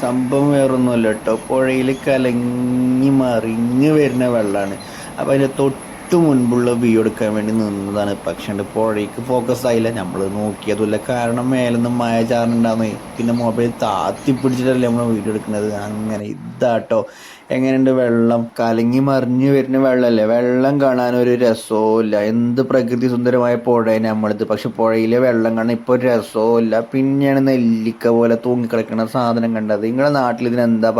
സംഭവം വേറൊന്നുമല്ല കേട്ടോ പുഴയിൽ കലങ്ങി മറിഞ്ഞ് വരുന്ന വെള്ളമാണ് അപ്പോൾ അതിന്റെ തൊട്ട് മുൻപുള്ള വ്യൂ എടുക്കാൻ വേണ്ടി നിന്നതാണ്. പക്ഷെ പുഴയ്ക്ക് ഫോക്കസ് ആയില്ല. നമ്മൾ നോക്കിയതുമില്ല. കാരണം മേലൊന്നും മഴ ചാറുണ്ടാന്ന് പിന്നെ മൊബൈൽ താത്തി പിടിച്ചിട്ടല്ലേ നമ്മൾ വീഡിയോ എടുക്കുന്നത്. അങ്ങനെ ഇതാട്ടോ. എങ്ങനെയുണ്ട് വെള്ളം? കലങ്ങി മറിഞ്ഞു വരുന്ന വെള്ളമല്ലേ വെള്ളം കാണാൻ ഒരു രസവും ഇല്ല എന്ത് പ്രകൃതി സുന്ദരമായ പുഴയാണ് നമ്മളിത്. പക്ഷെ പുഴയിലെ വെള്ളം കാണാൻ ഇപ്പോൾ രസവുമില്ല. പിന്നെയാണ് നെല്ലിക്ക പോലെ തൂങ്ങിക്കിടക്കുന്ന സാധനം കണ്ടത്. നിങ്ങളുടെ നാട്ടിൽ ഇതിന് എന്താ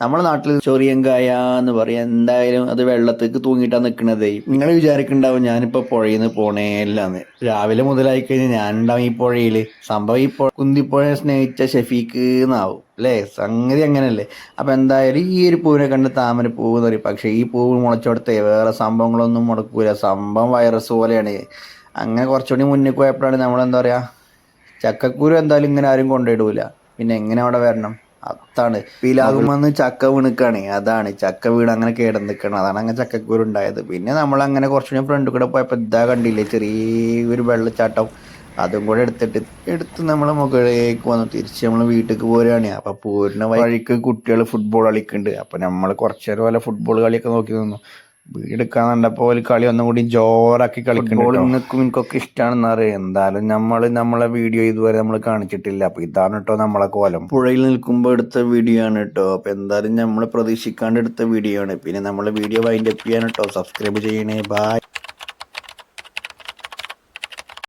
നമ്മുടെ നാട്ടിൽ ചൊറിയങ്കായ എന്ന് പറയാം. എന്തായാലും അത് വെള്ളത്തേക്ക് തൂങ്ങിയിട്ടാ നിൽക്കണത് നിങ്ങൾ വിചാരിക്കണ്ടാവും ഞാനിപ്പോ പുഴയിൽ നിന്ന് പോണേല്ലാന്ന് രാവിലെ മുതലായി കഴിഞ്ഞാൽ ഞാനുണ്ടാവും ഈ പുഴയിൽ സംഭവം ഈ പുഴ കുന്തിപ്പുഴ സ്നേഹിച്ച ഷെഫീക്ക് എന്നാവും. അല്ലേ? സംഗതി അങ്ങനല്ലേ. അപ്പൊ എന്തായാലും ഈ ഒരു പൂവിനെ കണ്ട് താമര പൂവ് എന്ന് പറയും. പക്ഷെ ഈ പൂവ് മുളച്ചോടത്തെ വേറെ സംഭവങ്ങളൊന്നും മുടക്കൂല. സംഭവം വൈറസ് പോലെയാണ്. അങ്ങനെ കുറച്ചുകൂടി മുന്നിൽ പോയപ്പോഴാണ് നമ്മളെന്താ പറയാ ചക്കക്കൂരും എന്തായാലും ഇങ്ങനെ ആരും കൊണ്ടിടൂല പിന്നെ എങ്ങനെ അവിടെ വരണം? അതാണ്. പിലാകുമെന്ന് ചക്ക വീണുക്കാണ് അതാണ്. ചക്ക വീണ് അങ്ങനെ കേടന്ന് നിൽക്കണം അതാണ് അങ്ങനെ ചക്കക്കൂര് ഉണ്ടായത് പിന്നെ നമ്മൾ അങ്ങനെ കുറച്ചുകൂടി ഫ്രണ്ട് കൂടെ പോയപ്പോൾ ഇതാ കണ്ടില്ലേ ചെറിയൊരു വെള്ളച്ചാട്ടം. അതും കൂടെ എടുത്തിട്ട് എടുത്ത് നമ്മൾ മുകളിലേക്ക് വന്നു. തിരിച്ച് നമ്മൾ വീട്ടിലേക്ക് പോരുകയാണ് അപ്പൊ പോരുന്ന വഴിക്ക് കുട്ടികൾ ഫുട്ബോൾ കളിക്കുന്നുണ്ട് അപ്പൊ നമ്മൾ കുറച്ചു നേരം ഫുട്ബോൾ കളിയൊക്കെ നോക്കി നിന്നു. വീടെടുക്കാൻ കണ്ടപ്പോൾ ഒരു കളി ഒന്നും കൂടി ജോറാക്കി കളിക്കുമ്പോൾ നിങ്ങൾക്കും എനിക്കൊക്കെ ഇഷ്ടമാണെന്ന് അറിയാം. എന്തായാലും നമ്മൾ നമ്മളെ വീഡിയോ ഇതുവരെ നമ്മൾ കാണിച്ചിട്ടില്ല. അപ്പൊ ഇതാണ് കേട്ടോ നമ്മളെ കോലം. പുഴയിൽ നിൽക്കുമ്പോൾ എടുത്ത വീഡിയോ ആണ് കേട്ടോ അപ്പൊ എന്തായാലും നമ്മൾ പ്രതീക്ഷിക്കാണ്ട് എടുത്ത വീഡിയോ ആണ്. പിന്നെ നമ്മളെ വീഡിയോ വൈൻഡപ്പ് ചെയ്യാൻ കേട്ടോ സബ്സ്ക്രൈബ് ചെയ്യണേ. ബായ്